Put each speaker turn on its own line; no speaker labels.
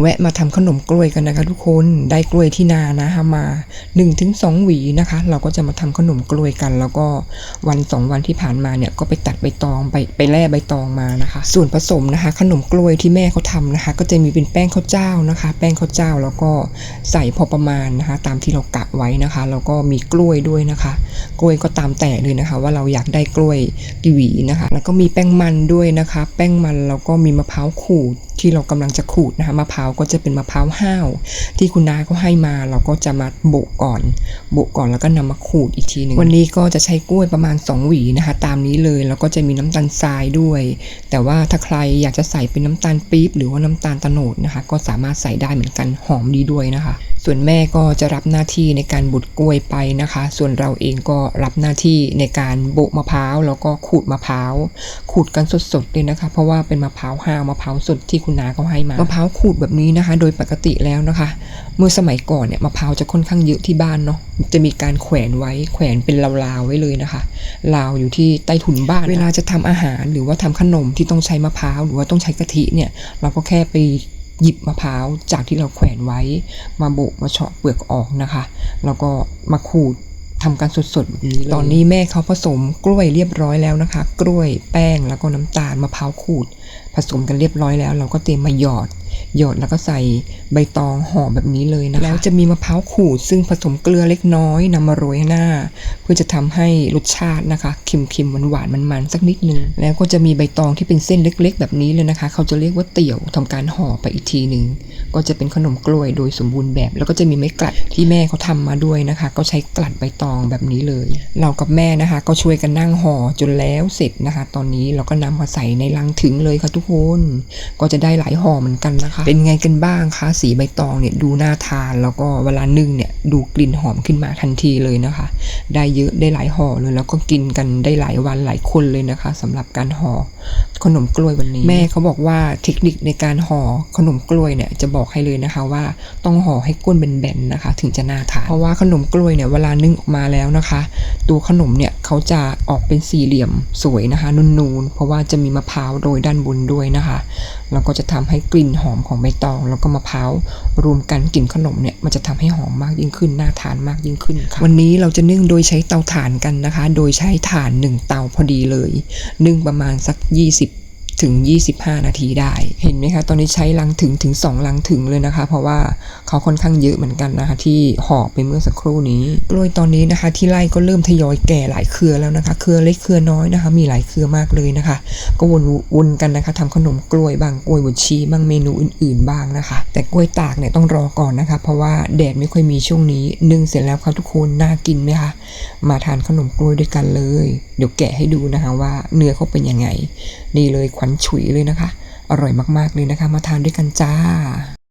แวะมาทำขนมกล้วยกันนะคะทุกคนได้กล้วยที่นานะคะมา 1-2ถึงหวีนะคะ เราก็จะมาทำขนมกล้วยกัน แล้วก็วันสองวันที่ผ่านมาเนี่ยก็ไปตัดใบตองไปไปแล่ใบตองมานะคะ ส่วนผสมนะคะ ขนมกล้วยที่แม่เขาทำนะคะ ก็จะมีเป็นแป้งข้าวเจ้านะคะ แป้งข้าวเจ้าแล้วก็ใส่พอประมาณนะคะ ตามที่เรากะไว้นะคะ แล้วก็มีกล้วยด้วยนะคะ กล้วยก็ตามแต่เลยนะคะ ว่าเราอยากได้กล้วยกี่หวีนะคะ แล้วก็มีแป้งมันด้วยนะคะ แป้งมันแล้วก็มีมะพร้าวขูด ที่เรากำลังจะขูดนะคะมะพร้าวก็จะเป็นมะพร้าวห้าว ที่คุณนาก็ให้มาเราก็จะมาโบกก่อนโบกก่อนแล้วก็นำมาขูดอีกทีหนึ่งวันนี้ก็จะใช้กล้วยประมาณ 2 หวีนะคะตามนี้เลยแล้วก็จะมีน้ำตาลทรายด้วย แต่ว่าถ้าใครอยากจะใส่เป็นน้ำตาลปี๊บหรือว่าน้ำตาลตะโนดนะคะก็สามารถใส่ได้เหมือนกันหอมดีด้วยนะคะส่วนแม่ก็จะรับหน้าที่ในการบุดกล้วยไปนะคะ ส่วนเราเองก็รับหน้าที่ในการโบกมะพร้าวแล้วก็ขูดมะพร้าวขูดกันสดๆเลยนะคะ เพราะว่าเป็นมะพร้าวห้าวมะพร้าวสดที่คุณนาเขาให้มามะพร้าวขูดแบบนี้นะคะ โดยปกติแล้วนะคะ เมื่อสมัยก่อนเนี่ยมะพร้าวจะค่อนข้างเยอะที่บ้านเนาะจะมีการแขวนไว้แขวนเป็นราวๆไว้เลยนะคะราวอยู่ที่ใต้ถุนบ้าน เวลาจะทำอาหารหรือว่าทำขนมที่ต้องใช้มะพร้าวหรือว่าต้องใช้กะทิเนี่ยเราก็แค่ไป หยิบมะพร้าวจากที่เราแขวนไว้ มาโบกมาเฉาะเปลือกออกนะคะ แล้วก็มาขูดทำการสดๆ ตอนนี้แม่เขาผสมกล้วยเรียบร้อยแล้วนะคะ กล้วยแป้งแล้วก็น้ำตาลมะพร้าวขูด ผสมกันเรียบร้อยแล้ว เราก็เตรียมมาหยอด หยอดแล้วก็ใส่ใบตองห่อแบบนี้เลยนะคะแล้วจะมีมะพร้าวขูดซึ่งผสมเกลือเล็กน้อยนำมาโรยหน้า เพื่อจะทำให้รสชาตินะคะเค็มๆหวานๆมันๆสักนิดนึงแล้วก็จะมีใบตองที่เป็นเส้นเล็ก ๆ แบบนี้เลยนะคะ เขาจะเรียกว่าเตี่ยวทำการห่อไปอีกทีหนึ่งก็จะเป็นขนมกล้วยโดยสมบูรณ์แบบ แล้วก็จะมีไม้กลัดที่แม่เขาทำมาด้วยนะคะ ก็ใช้กลัดใบตองแบบนี้เลย เรากับแม่นะคะ ก็ช่วยกันนั่งห่อจนแล้วเสร็จนะคะ ตอนนี้เราก็นำมาใส่ในลังถึงเลยค่ะทุกคน ก็จะได้หลายห่อเหมือนกันนะคะเป็นไงกันบ้างคะ สีใบตองเนี่ยดูน่าทานแล้วก็เวลานึ่งเนี่ยดูกลิ่นหอมขึ้นมาทันทีเลยนะคะ ได้เยอะได้หลายห่อเลยแล้วก็กินกันได้หลายวันหลายคนเลยนะคะสำหรับการห่อขนมกล้วยวันนี้ แม่เขาบอกว่าเทคนิคในการห่อขนมกล้วยเนี่ยจะบอกให้เลยนะคะว่าต้องห่อให้ก้นเป็นแบนๆนะคะ ถึงจะน่าทานเพราะว่าขนมกล้วยเนี่ยเวลานึ่งออกมาแล้วนะคะ ตัวขนมเนี่ยเขาจะออกเป็นสี่เหลี่ยมสวยนะคะนูนๆเพราะว่าจะมีมะพร้าวโรยด้านบนด้วยนะคะแล้วก็จะทำให้กลิ่นหอมของใบตอง แล้วก็มะพร้าวรวมกันกลิ่นขนมเนี่ยมันจะทำให้หอมมากยิ่งขึ้นน่าทานมากยิ่งขึ้นค่ะวันนี้เราจะนึ่งโดยใช้เตาถ่านกันนะคะ โดยใช้ถ่านหนึ่งเตาพอดีเลย นึ่งประมาณสัก 20 ถึง 25 นาทีได้ เห็นไหมคะ ตอนนี้ใช้ลังถึงถึง 2 ลังถึงเลยนะคะ เพราะว่าเขาค่อนข้างเยอะเหมือนกันนะคะ ที่ห่อไปเมื่อสักครู่นี้กล้วยตอนนี้นะคะ ที่ไร่ก็เริ่มทยอยแก่หลายเครือแล้วนะคะ เครือเล็กเครือน้อยนะคะ มีหลายเครือมากเลยนะคะ ก็วนวนกันนะคะทำขนมกล้วยบางกล้วยบดชีบ้างเมนูอื่น ๆ บ้างนะคะ แต่กล้วยตากเนี่ยต้องรอก่อนนะคะ เพราะว่าแดดไม่ค่อยมีช่วงนี้นึ่งเสร็จแล้วครับทุกคนน่ากินไหมคะมาทานขนมกล้วยด้วยกันเลย เดี๋ยวแกะให้ดูนะคะว่าเนื้อเขาเป็นยังไงนี่เลยขวันฉุยเลยนะคะ อร่อยมากๆเลยนะคะ มาทานด้วยกันจ้า